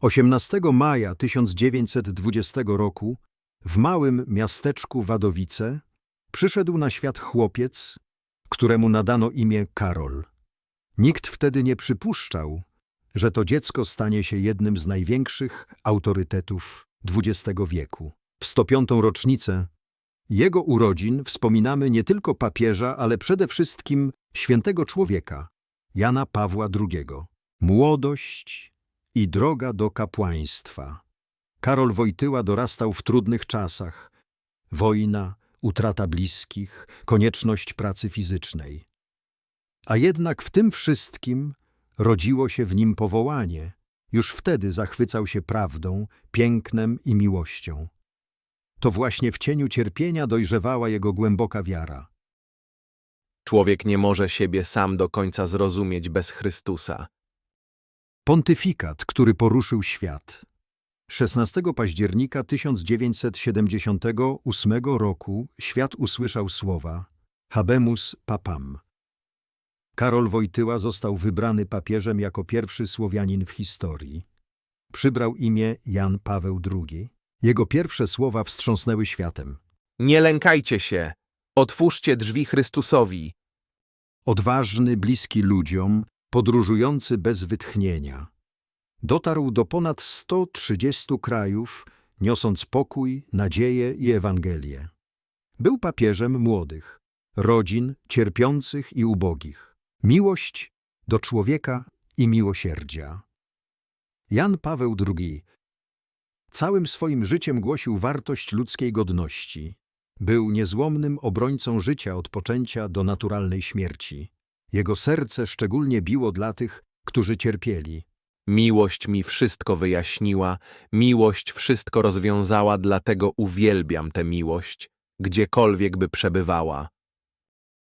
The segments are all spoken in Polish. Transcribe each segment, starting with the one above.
18 maja 1920 roku w małym miasteczku Wadowice przyszedł na świat chłopiec, któremu nadano imię Karol. Nikt wtedy nie przypuszczał, że to dziecko stanie się jednym z największych autorytetów XX wieku. W 105. rocznicę jego urodzin wspominamy nie tylko papieża, ale przede wszystkim świętego człowieka, Jana Pawła II. Młodość i droga do kapłaństwa. Karol Wojtyła dorastał w trudnych czasach. Wojna, utrata bliskich, konieczność pracy fizycznej. A jednak w tym wszystkim rodziło się w nim powołanie. Już wtedy zachwycał się prawdą, pięknem i miłością. To właśnie w cieniu cierpienia dojrzewała jego głęboka wiara. Człowiek nie może siebie sam do końca zrozumieć bez Chrystusa. Pontyfikat, który poruszył świat. 16 października 1978 roku świat usłyszał słowa Habemus Papam. Karol Wojtyła został wybrany papieżem jako pierwszy Słowianin w historii. Przybrał imię Jan Paweł II. Jego pierwsze słowa wstrząsnęły światem. Nie lękajcie się! Otwórzcie drzwi Chrystusowi! Odważny, bliski ludziom, podróżujący bez wytchnienia. Dotarł do ponad 130 krajów, niosąc pokój, nadzieję i Ewangelię. Był papieżem młodych, rodzin cierpiących i ubogich. Miłość do człowieka i miłosierdzia. Jan Paweł II całym swoim życiem głosił wartość ludzkiej godności. Był niezłomnym obrońcą życia od poczęcia do naturalnej śmierci. Jego serce szczególnie biło dla tych, którzy cierpieli. Miłość mi wszystko wyjaśniła, miłość wszystko rozwiązała, dlatego uwielbiam tę miłość, gdziekolwiek by przebywała.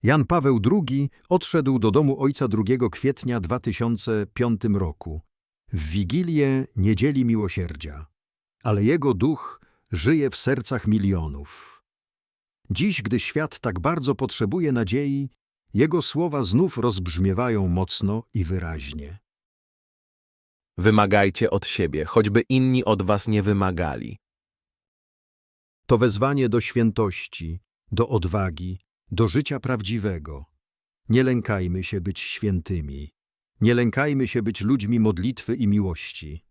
Jan Paweł II odszedł do domu ojca 2 kwietnia 2005 roku, w Wigilię Niedzieli Miłosierdzia. Ale jego duch żyje w sercach milionów. Dziś, gdy świat tak bardzo potrzebuje nadziei, jego słowa znów rozbrzmiewają mocno i wyraźnie. Wymagajcie od siebie, choćby inni od was nie wymagali. To wezwanie do świętości, do odwagi, do życia prawdziwego. Nie lękajmy się być świętymi. Nie lękajmy się być ludźmi modlitwy i miłości.